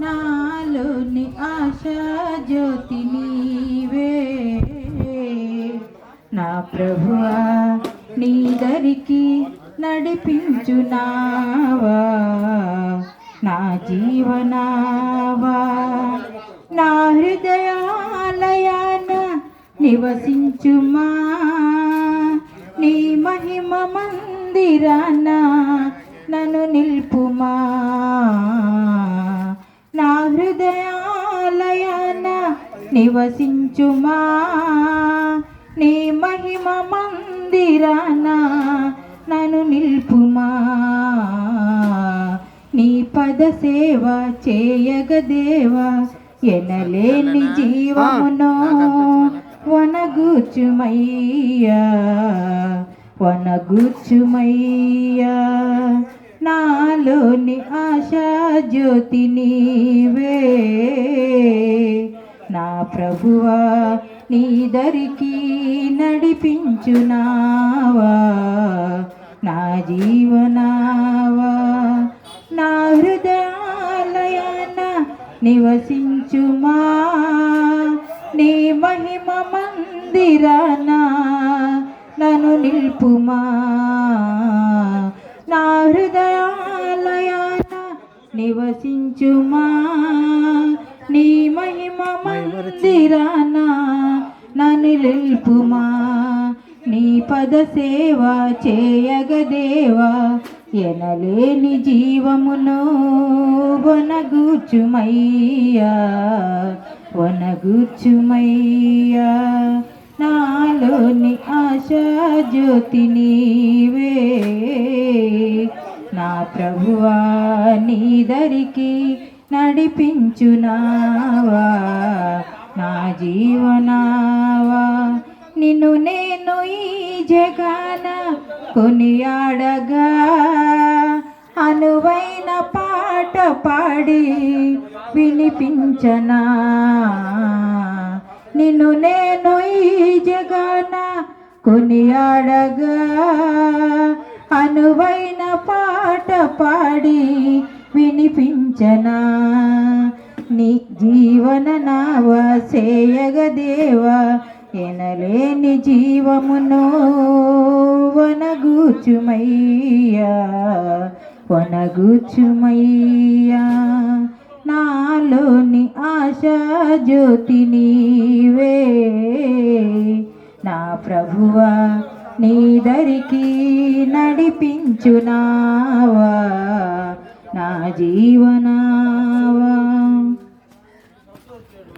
నాలోని ఆశా జ్యోతి నీవే. నా ప్రభువా నీదరికి నడిపించునావా నా జీవనావా. నా హృదయాలయాన నివసించుమా. నీ మహిమ మందిరాన నన్ను నిల్పుమా. నా హృదయాలయాన నివసించుమా. నీ మహిమ మందిరాన నన్ను నిల్పుమా. నీ పద సేవ చేయగదేవా ఎనలేని జీవమునో వనగూచుమయ్యా వనగూచుమయ్యా నాలోని ఆశా జ్యోతి నీవే. నా ప్రభువా నీ దరికి నడిపించునావా. నా జీవనావా నా హృదయాలయాన నివసించుమా. నీ మహిమ మందిరానా నన్ను నిల్పుమా. నివసించుమా? నీ మహిమ మందిరాన నన్ను నిలుపుమా? నీ పద సేవ చేయగదేవా ఎనలేని జీవమును వనగూచుమయ్యా వనగూచుమయ్యా నాలోని ఆశా జ్యోతి నీవే. నా ప్రభువా నీ దరికి నడిపించునావా నా జీవనావా. నిన్ను నేను ఈ జగాన కొనియాడగా అనువైన పాట పాడి వినిపించనా. నిన్ను నేను ఈ జగాన కొనియాడగా అనువైన పాట పాడి వినిపించనా? నీ జీవన నావ సేయగదేవా ఎనలేని జీవమును వనగూచుమయ్యా వనగూచుమయ్యా. నాలోని ఆశా జ్యోతి నీవే నా ప్రభువా నీదరికి నడిపించునావా? నా జీవనా